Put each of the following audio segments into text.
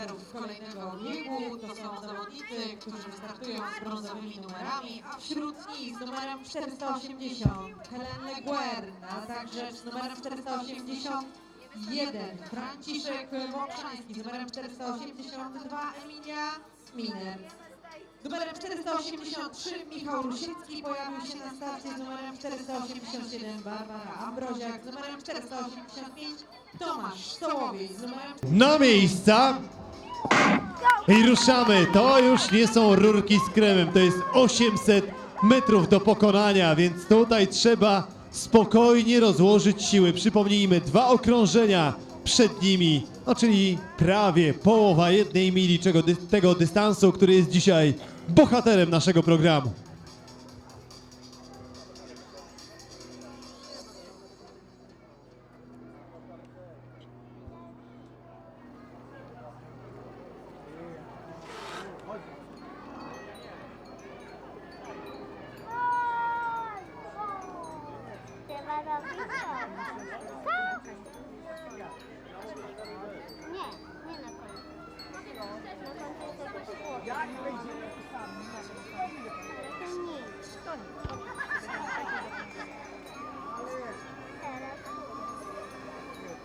bohaterów kolejnego biegu to są zawodnicy, którzy wystartują z brązowymi numerami, a wśród nich z numerem 480 Helen Leguer, a także z numerem 481 Franciszek Łączański, z numerem 482 Emilia Miner. Z numerem 483 Michał Rusiecki pojawił się na starcie z numerem 487 Barbara Ambroziak, z numerem 485 Tomasz Sołowiec, z numerem Na miejsca! I ruszamy. To już nie są rurki z kremem, to jest 800 metrów do pokonania, więc tutaj trzeba spokojnie rozłożyć siły. Przypomnijmy, dwa okrążenia przed nimi, no czyli prawie połowa jednej mili czego, dy, tego dystansu, który jest dzisiaj bohaterem naszego programu.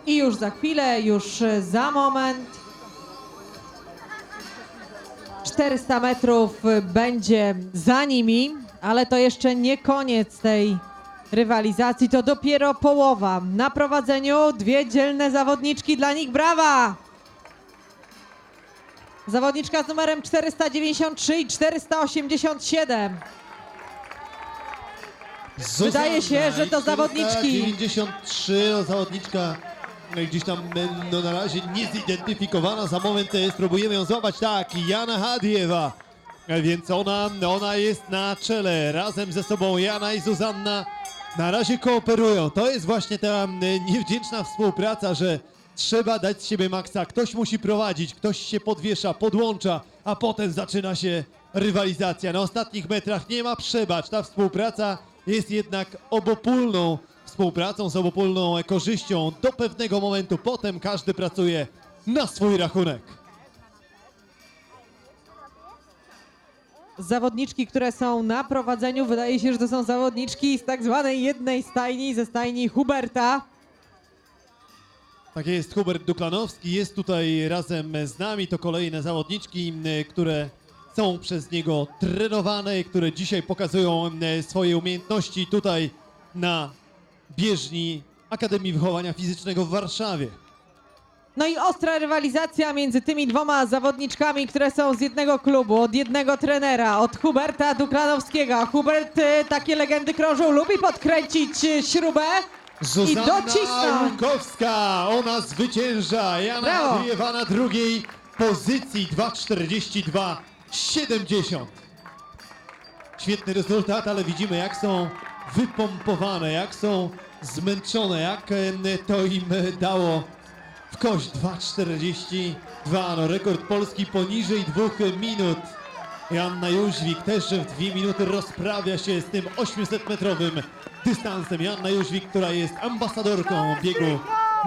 I już za chwilę, już za moment. 400 metrów będzie za nimi, ale to jeszcze nie koniec tej rywalizacji, to dopiero połowa. Na prowadzeniu dwie dzielne zawodniczki, dla nich brawa! Zawodniczka z numerem 493 i 487. Wydaje się, że to zawodniczki. 93, no, zawodniczka gdzieś tam e, no, na razie niezidentyfikowana. Za moment e, spróbujemy ją złapać. Tak, Jana Hadiewa. E, Więc ona, ona jest na czele. Razem ze sobą Jana i Zuzanna na razie kooperują. To jest właśnie ta niewdzięczna współpraca, że trzeba dać z siebie maksa. Ktoś musi prowadzić, ktoś się podwiesza, podłącza, a potem zaczyna się rywalizacja. Na ostatnich metrach nie ma przebacz. Ta współpraca jest jednak obopólną współpracą, z obopólną korzyścią do pewnego momentu. Potem każdy pracuje na swój rachunek. Zawodniczki, które są na prowadzeniu, wydaje się, że to są zawodniczki z tak zwanej jednej stajni, ze stajni Huberta. Tak jest, Hubert Duklanowski jest tutaj razem z nami. To kolejne zawodniczki, które są przez niego trenowane, które dzisiaj pokazują swoje umiejętności tutaj na bieżni Akademii Wychowania Fizycznego w Warszawie. No i ostra rywalizacja między tymi dwoma zawodniczkami, które są z jednego klubu, od jednego trenera, od Huberta Duklanowskiego. Hubert, y, takie legendy krążą, lubi podkręcić y, śrubę i Zuzanna docisnąć. Łukowska, ona zwycięża. Jana Brawo. Andrzejewa na drugiej pozycji 2.42.70. Świetny rezultat, ale widzimy jak są wypompowane, jak są zmęczone, jak to im e, dało w kość 2.42. No, rekord Polski poniżej dwóch minut. Joanna Jóźwik też w dwie minuty rozprawia się z tym 800-metrowym dystansem. Joanna Jóźwik, która jest ambasadorką biegu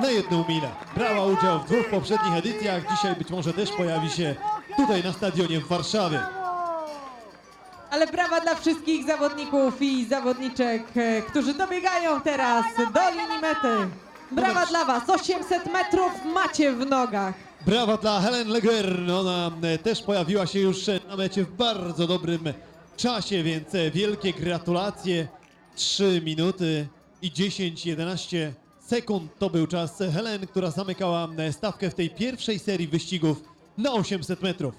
na jedną milę. Brała udział w dwóch poprzednich edycjach. Dzisiaj być może też pojawi się tutaj na stadionie w Warszawie. Ale brawa dla wszystkich zawodników i zawodniczek, e, którzy dobiegają teraz do linii mety. Brawa dla was, 800 metrów macie w nogach. Brawa dla Helen Leger. Ona e, też pojawiła się już e, na mecie w bardzo dobrym czasie, więc wielkie gratulacje. 3 minuty i 10-11 sekund to był czas Helen, która zamykała stawkę w tej pierwszej serii wyścigów na 800 metrów.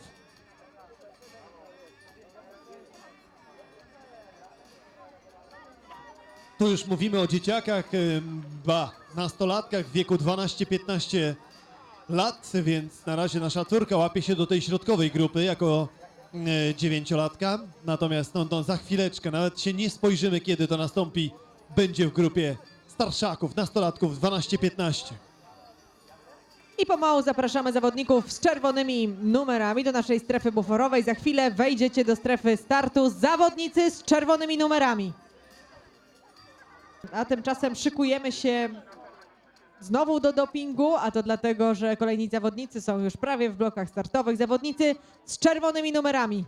Tu już mówimy o dzieciakach, ba, nastolatkach w wieku 12-15 lat, więc na razie nasza córka łapie się do tej środkowej grupy jako dziewięciolatka. Natomiast no, no, za chwileczkę, nawet się nie spojrzymy, kiedy to nastąpi, będzie w grupie starszaków, nastolatków 12-15. I pomału zapraszamy zawodników z czerwonymi numerami do naszej strefy buforowej. Za chwilę wejdziecie do strefy startu zawodnicy z czerwonymi numerami. A tymczasem szykujemy się znowu do dopingu, a to dlatego, że kolejni zawodnicy są już prawie w blokach startowych. Zawodnicy z czerwonymi numerami.